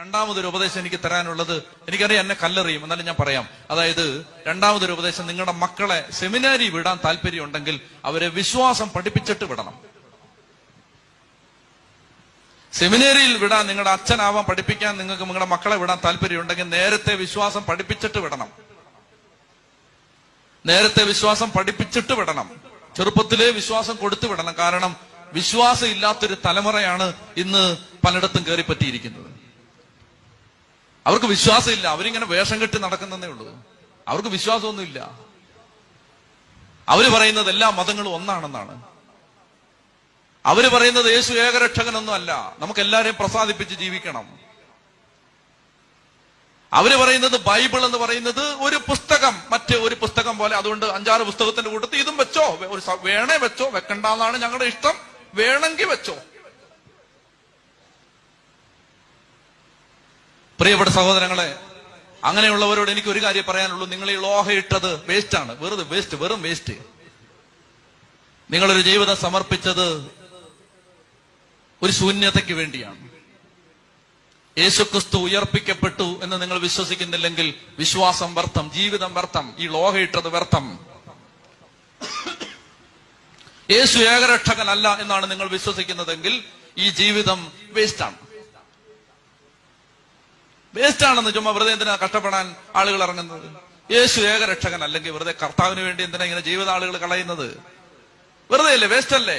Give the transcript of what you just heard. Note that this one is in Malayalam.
രണ്ടാമതൊരു ഉപദേശം എനിക്ക് തരാനുള്ളത് എനിക്കറിയാം എന്നെ കല്ലെറിയും എന്നാലും ഞാൻ പറയാം. അതായത് രണ്ടാമതൊരു ഉപദേശം നിങ്ങളുടെ മക്കളെ സെമിനാരി വിടാൻ താല്പര്യം ഉണ്ടെങ്കിൽ അവരെ വിശ്വാസം പഠിപ്പിച്ചിട്ട് വിടണം. സെമിനേരിയിൽ വിടാൻ നിങ്ങളുടെ അച്ഛനാവാൻ പഠിപ്പിക്കാൻ നിങ്ങൾക്ക് നിങ്ങളുടെ മക്കളെ വിടാൻ താല്പര്യം ഉണ്ടെങ്കിൽ നേരത്തെ വിശ്വാസം പഠിപ്പിച്ചിട്ട് വിടണം. നേരത്തെ വിശ്വാസം പഠിപ്പിച്ചിട്ട് വിടണം. ചെറുപ്പത്തിലേ വിശ്വാസം കൊടുത്തു വിടണം. കാരണം വിശ്വാസം ഇല്ലാത്തൊരു തലമുറയാണ് ഇന്ന് പലയിടത്തും കയറി പറ്റിയിരിക്കുന്നത് അവർക്ക് വിശ്വാസമില്ല. അവരിങ്ങനെ വേഷം കെട്ടി നടക്കുന്നതേ ഉള്ളൂ. അവർക്ക് വിശ്വാസമൊന്നുമില്ല. അവർ പറയുന്നത് എല്ലാ മതങ്ങളും ഒന്നാണെന്നാണ്. അവർ പറയുന്നത് യേശു ഏകരക്ഷകനൊന്നും അല്ല നമുക്ക് എല്ലാരെയും പ്രസാദിപ്പിച്ച് ജീവിക്കണം. അവർ പറയുന്നത് ബൈബിൾ എന്ന് പറയുന്നത് ഒരു പുസ്തകം. മറ്റേ ഒരു പുസ്തകം പോലെ അതുകൊണ്ട് അഞ്ചാറ് പുസ്തകത്തിന്റെ കൂട്ടത്തിൽ ഇതും വെച്ചോ. ഒരു വേണേ വെച്ചോ. വെക്കണ്ടെന്നാണ് ഞങ്ങളുടെ ഇഷ്ടം. വേണമെങ്കിൽ വെച്ചോ. പ്രിയപ്പെട്ട സഹോദരങ്ങളെ അങ്ങനെയുള്ളവരോട് എനിക്ക് ഒരു കാര്യം പറയാനുള്ളൂ. നിങ്ങൾ ഈ ലോഹ ഇട്ടത് വേസ്റ്റ് ആണ്. വെറുതെ വേസ്റ്റ് വെറും വേസ്റ്റ് നിങ്ങളൊരു ജീവിതം സമർപ്പിച്ചത് ഒരു ശൂന്യതയ്ക്ക് വേണ്ടിയാണ്. യേശുക്രിസ്തു ഉയർപ്പിക്കപ്പെട്ടു എന്ന് നിങ്ങൾ വിശ്വസിക്കുന്നില്ലെങ്കിൽ വിശ്വാസം വ്യർത്ഥം ജീവിതം വ്യർത്ഥം ഈ ലോഹ ഇട്ടത് വ്യർത്ഥം. യേശു ഏകരക്ഷകനല്ല എന്നാണ് നിങ്ങൾ വിശ്വസിക്കുന്നതെങ്കിൽ ഈ ജീവിതം വേസ്റ്റ് ആണ്. വേസ്റ്റ് ആണെന്ന് ചുമ്മാ വെറുതെ എന്തിനാ കഷ്ടപ്പെടാൻ ആളുകൾ ഇറങ്ങുന്നത്? യേശു ഏകരക്ഷകൻ അല്ലെങ്കിൽ വെറുതെ കർത്താവിന് വേണ്ടി എന്തിനാ ഇങ്ങനെ ജീവിത ആളുകൾ കളയുന്നത്? വെറുതെ അല്ലേ വേസ്റ്റ് അല്ലേ